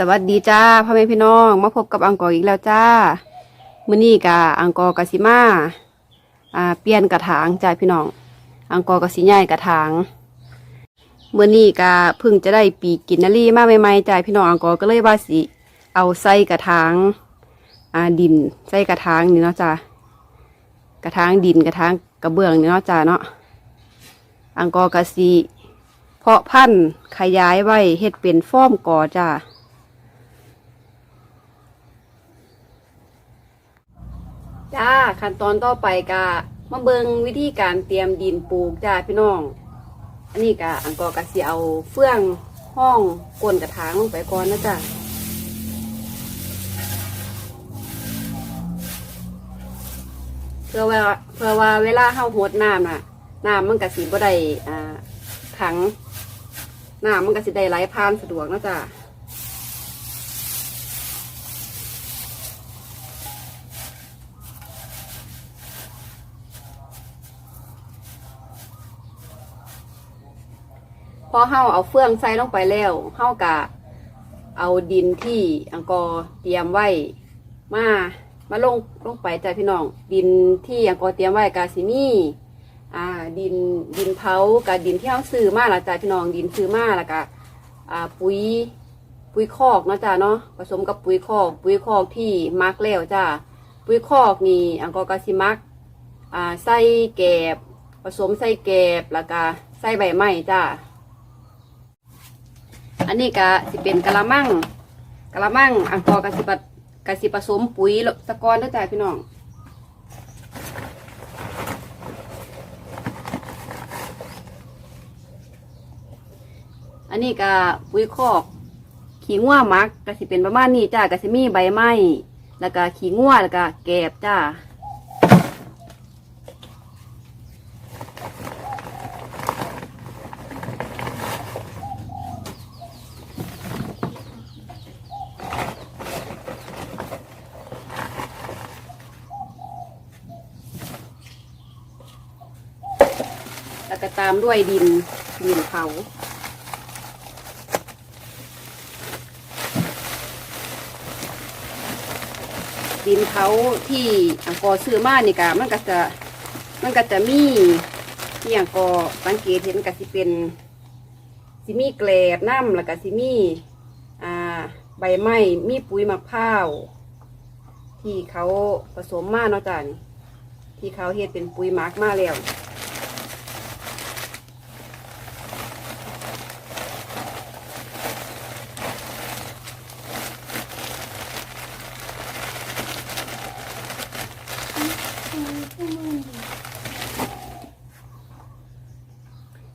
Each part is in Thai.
สวัสดีจ้าพ่อแม่พี่น้อง มาพบกับอังกอร์อีกแล้วจ้ามื้อนี้กะอังกอร์กะสิมาอ่าเปลี่ยนกระถางจ้าพี่น้อง อังกอร์กะสิใหญ่กระถางมื้อนี้กะเพิ่งจะได้ปีกินนารีมาใหม่ๆจ้าพี่น้องอังกอร์ก็เลยว่าสิเอาใส่กระถางอ่าดินใส่กระถางนี่เนาะจ้ากระถางดินกระถางกระเบื้องนี่เนาะจ้าเนาะอังกอร์กะสิเพาะพันธุ์ขยายไว้เฮ็ดเป็นฟ้อมกอจ้า จ้าขั้นตอนต่อไปกะมาเบิงวิธีการเตรียมดินปลูกจ้าพี่น้อง อันนี้กะอังกอร์กะสิเอาเฟื่องห้องก้นกระถางลงไปก่อนนะจ้าเพื่อว่าเพื่อว่าเวลาเฮาหดน้ำน่ะน้ำมันกะสิบ่ได้อ่าขังน้ำมันกะสิได้ไหลผ่านสะดวกนะจ้า พอเฮาเอาเฟืองใส่ลงไปแล้วเฮากะเอาดินที่อังกอร์เตรียมไว้มามาลงลงไปจ้ะพี่น้อง ดินที่อังกอร์เตรียมไว้กาซิมีอ่าดินดินเผากับดินที่เฮาซื้อมาละจ้ะพี่น้องดินซื้อมาแล้วก็อ่าปุ๋ยปุ๋ยคอกเนาะจ้ะเนาะผสมกับปุ๋ยคอก ปุ๋ยคอกที่มักแล้วจ้ะปุ๋ยคอกนี่อังกอร์กาซิมักอ่าใส่แกบผสมใส่แกบแล้วก็ใส่ใบไม้จ้ะ อันนี้ก็สิเป็นกะละมังกะละมังอังกอร์กะสิปะกะสิผสมปุ๋ยตะกอนเด้วยจ้าพี่น้องอันนี้ก็ปุ๋ยคอก ขี้ง่วมักก็สิเป็นประมาณนี้จ้าก็สิมีใบไม้แล้วก็ขี้ง่วแล้วก็แกบจ้า แล้วก็ตามด้วยดินดินเผาดินเผาที่อังกอซื้อมานี่กะมันก็จะมันก็จะมีที่อังกอสังเกตเห็นก็สิเป็นสิมีแกลบน้ำแล้วก็สิมีอ่าใบไม้มีปุ๋ยมะพร้าวที่เขาผสมมาเนาะจ้ะนี่ที่เขาเฮ็ดเป็นปุ๋ยหมักมาแล้ว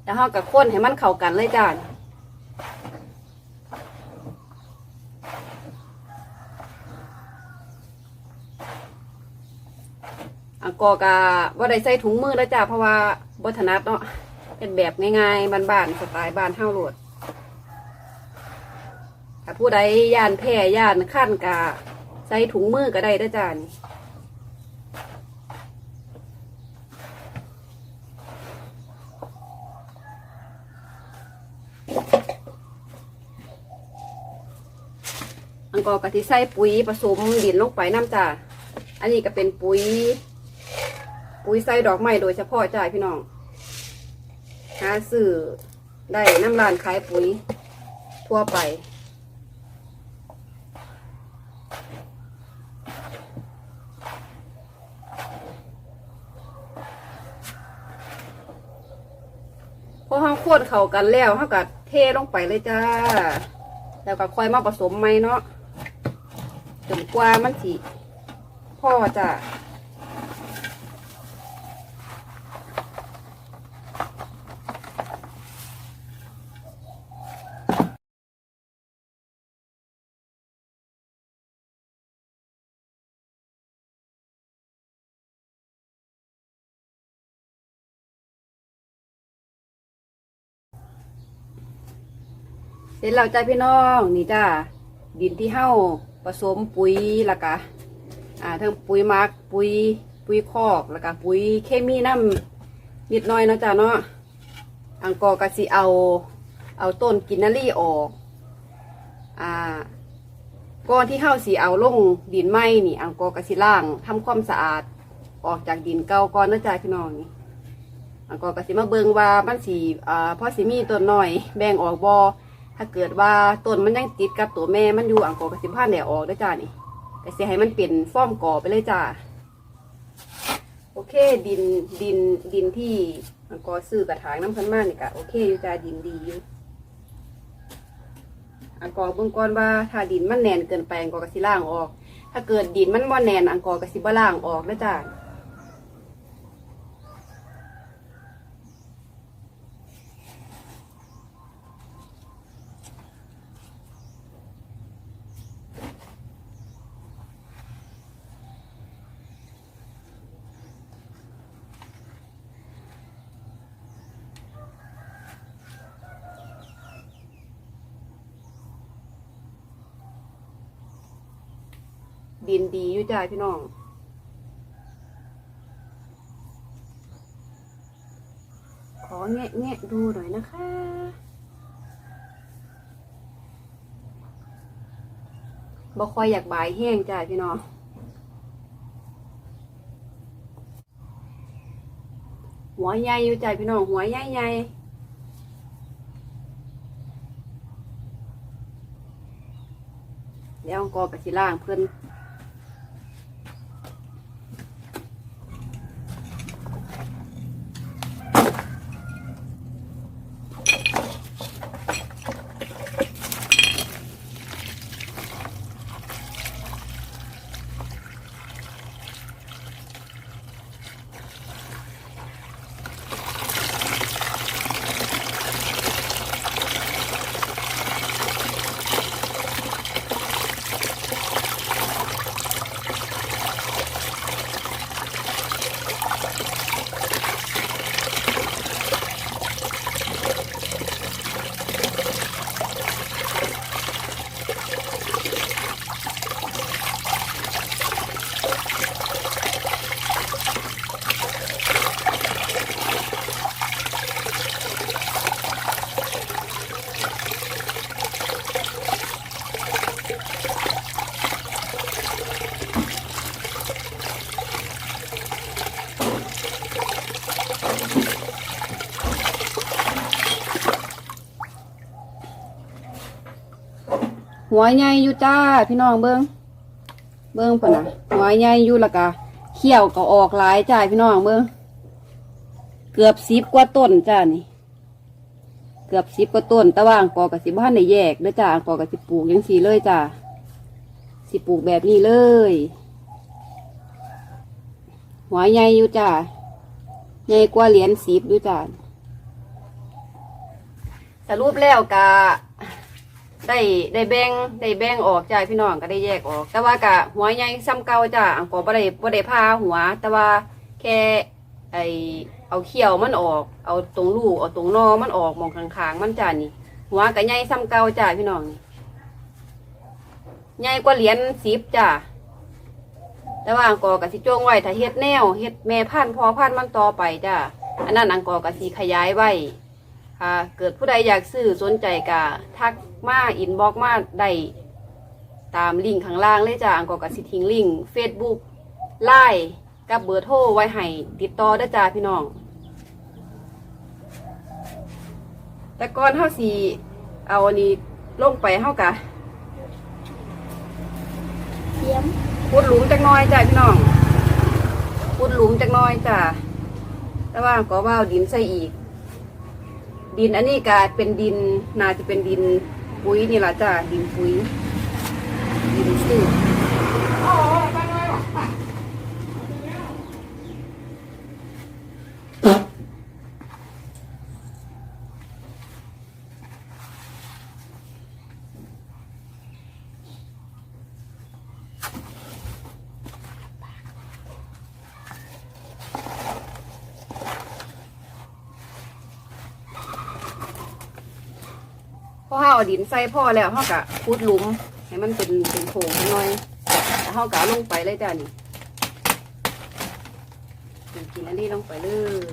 แล้วเรากับข้นให้มันเข้ากันเลยจ้าอังกอกะว่าได้ใส่ถุงมือแล้วจ้าเพราะว่าบัถนัดเนาะเป็นแบบง่ายๆบ้านๆสไตล์บ้านเท่าโหลดถ้าผู้ใดย่านแพ้ย่านขั้นกะใส่ถุงมือก็ได้เด้อจ้านี่ กอร์กะทิใส่ปุ๋ยผสมดินลงไปน้ำจ้าอันนี้ก็เป็นปุ๋ย ปุ๋ยใส่ดอกไม้โดยเฉพาะจ้าพี่น้องหาซื้อได้น้ำร้านขายปุ๋ยทั่วไปพอห้องโคตรเข้ากันแล้วเขาก็เทลงไปเลยจ้า แล้วก็ค่อยมาผสมไหมเนาะ จนกว่ามันสิพ่อจะเสร็จแล้วจ้าพี่น้อง นี่จ้า ดินที่เฮ้าผสมปุ๋ยแล้วก็อ่าทั้งปุ๋ยมักปุ๋ยปุ๋ยคอกแล้วก็ปุ๋ยเคมีน้ำนิดหน่อยเนาะจ้าเนาะอังกอร์ก็สิเอาเอาต้นกินนารีออกอ่าก่อนที่เฮาสิเอาลงดินไม้นี่ อังกอร์กสิล่างทำความสะอาดออกจากดินเก่าก่อนนะจ๊ะพี่น้องนี่อังกอร์กสิมาเบิงว่ามันสีอ่าพอสิมีต้นน้อยแบ่งออกบอ ถ้าเกิดว่าต้นมันยังติดกับตัวแม่มันอยู่อังกอกร์กสิพานแดดออกเด้จ้านี่แต่เสียให้มันเป็นฟ้อมก่อไปเลยจ้าโอเค ดินดินดินที่อังกอซื้อกระถางน้ำพันมากนี่กะโอเคอยู่จ้าดินดีอยู่อังกอเบื้องก่อนว่าถ้าดินมันแน่นเกินไปอังกอกร์กสิล่างออก ถ้าเกิดดินมันบ่แน่นอังกอกร์กสิบ่ล่างออกเด้อจ้า ดินดีอยู่จ้าพี่น้อง ขอแงะแงะดูหน่อยนะคะบ่ค่อยอยากบายแห้งจ้าพี่น้องหัวใหญ่อยู่จ้าพี่น้องหัวใหญ่ใหญ่เดี๋ยวก็กระสิล่างเพื่อน หัวใหญ่อยู่จ้าพี่น้องเบิ้งเบิ้งพ่นนะหัวใหญ่อยู่ล้วก็เขี้ยวก็ออกหลายจ้าพี่น้องเบิ้งเกือบสิบกว่าต้นจ้านี่ เกือบสิบกว่าต้นต่ว่าอังกอกับสิบ้านในแยกเด้อจ้าอังกอกับสิปลูกยังสีเลยจ้าสิปลูกแบบนี้เลย หัวใหญ่อยู่จ้าใหญ่กว่าเหรียญสิบอยู่จ้าสรุปแล้วกะ ได้ได้แบ่งได้แบ่งออกจ้าพี่น้องก็ได้แยกออก แต่ว่ากะหัวใหญ่ซ้ำเก่าจ้าอังกอบ่ได้บ่ได้พาหัว แต่ว่าแค่ไอเอาเขี้ยวมันออก เอาตรงลูกเอาตรงนอมันออกมองข้างๆมันจ้านี่ หัวก็ใหญ่ซ้ำเก่าจ้าพี่น้องนี่ใหญ่กว่าเหรียญสิบจ้าแต่ว่าอังกอร์กสิจ้วงไว้ถ้าเฮ็ดแนวเฮ็ดแม่พันพอพันมันต่อไปจ้าอันนั้นอังกอร์กสิขยายไว้ค่ะเกิดผู้ใดอยากซื้อสนใจก็ทัก มาอินบ็อกมาได้ตามลิงก์ข้างล่างเลยจ้าอังกอร์กสิทิ้งลิงก์เฟซบุ๊กไลน์กับเบอร์โทรไว้ให้ติดต่อได้อจ้าพี่น้อง แต่ก่อนเฮาสีเอาอันนี้ลงไปเฮากะเทียมพุดหลุมจักหน้อยจ้าพี่น้องพุดหลุมจักหน้อยจ้าแต่ว่าก็ว่าเอาดินใส่อีก ดินอันนี้ก็เป็นดินน่าจะเป็นดิน ปุ๋ยนี่ล่ะจ้ะดินปุ๋ยดินสู้ พอห้าเอาดินใส่พ่อแล้วห้ากะพูดลุมให้มันเป็นเป็นโถงน้อยแต่วห้ากะลงไปเลยจ้านี่กินอันนี้ลงไปเลย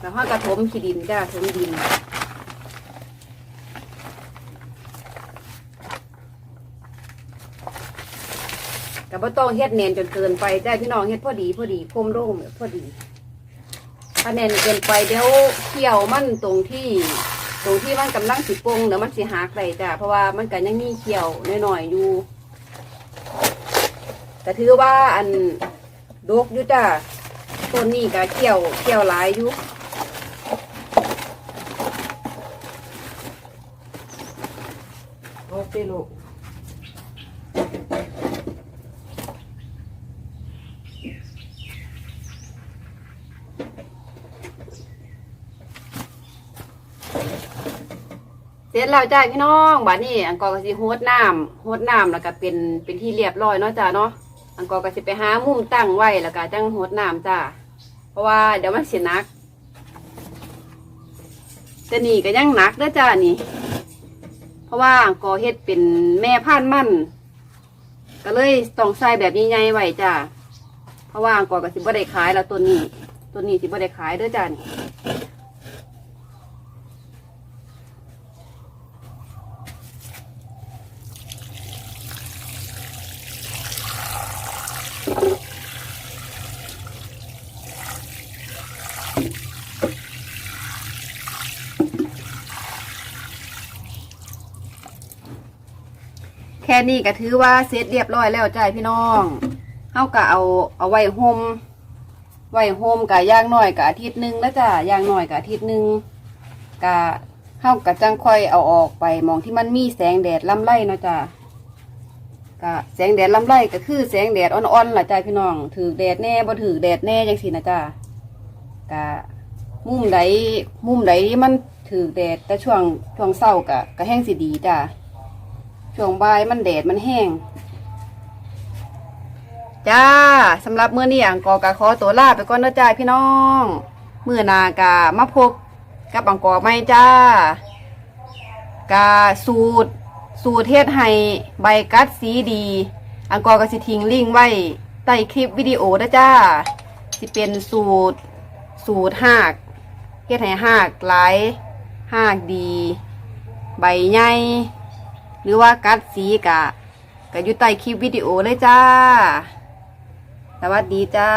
แล้วห้ากะทมขี้ดินจ้าถมดินแต่บ่ต้องเฮ็ดเนียนจนเกินไปจ้าพี่น้องเฮ็ดพอดีพอดีก้มลงพอดี ถ้าเนียนเกินไปเดี๋ยวเขี่ยวมันตรงที่ ตรงที่มันกำลังสิปงเดี๋ยวมันสิหักได้จ้ะเพราะว่ามันก็ยังมีเขี่ยวน้อยๆอยู่แต่ถือว่าอันดกอยู่จ้ะต้นนี้ก็เขี่ยวเขี่ยวหลายอยู่โอเคลูก เสร็จแล้วจ้าพี่น้องบัดนี้อังกอร์ก็สิโฮดน้ำโฮดน้ำแล้วก็เป็นเป็นที่เรียบร้อยเนาะจ้าเนาะอังกอร์ก็สิไปหามุมตั้งไว้แล้วก็จังโฮดน้ำจ้าเพราะว่าเดี๋ยวมันสิหนักแต่นี่ก็ยังหนักเด้อจ้านี่ เพราะว่าอังกอร์เฮ็ดเป็นแม่พันธุ์มันก็เลยต้องใส่แบบใหญ่ๆไว้จ้าเพราะว่าอังกอร์ก็สิบ่ได้ขายแล้วตัวนี้ ตัวนี้สิบ่ได้ขายเด้อจ้านี่ ค่นี้ก็ถือว่าเสร็จเรียบร้อยแล้วจ้าพี่น้องเฮาก็เอาเอาไว้ห่มไว้ห่มกะย่างน้อยกะอาทิตย์หนึงแล้วจ้าย่างน้อยกะอาทิตย์หนึงกะเฮากะจังค่อยเอาออกไปมองที่มันมีแสงแดดลำไรเนาะจ้ากะแสงแดดลำไรก็คือแสงแดดอ่อนๆล่ะจ้าพี่น้องถือแดดแน่บ่ถือแดดแน่จังซี่นะจ้ากะมุมใดมุมใดที่มันถือแดดแต่ช่วงช่วงเช้ากะก็แห้งสิดีจ้า ช่วงบ่ายมันแดดมันแห้ง จ้าสำหรับเมื่อนี้อังกอร์กะขอตัวลาไปก่อนนะจ้าพี่น้องเมื่อนากะมาพบกับอังกอไหมจ้ากะสูตร สูตรเทศให้ใบกัดสีดี อังกอร์กสิทิ้งลิงก์ไว้ใต้คลิปวิดีโอนะจ้าสิเป็นสูตรสูตรหากเฮ็ดให้หากหลายหากดี ใบใหญ่ หรือว่ากัดสีกะกะอยู่ใต้คลิปวิดีโอเลยจ้า สวัสดีจ้า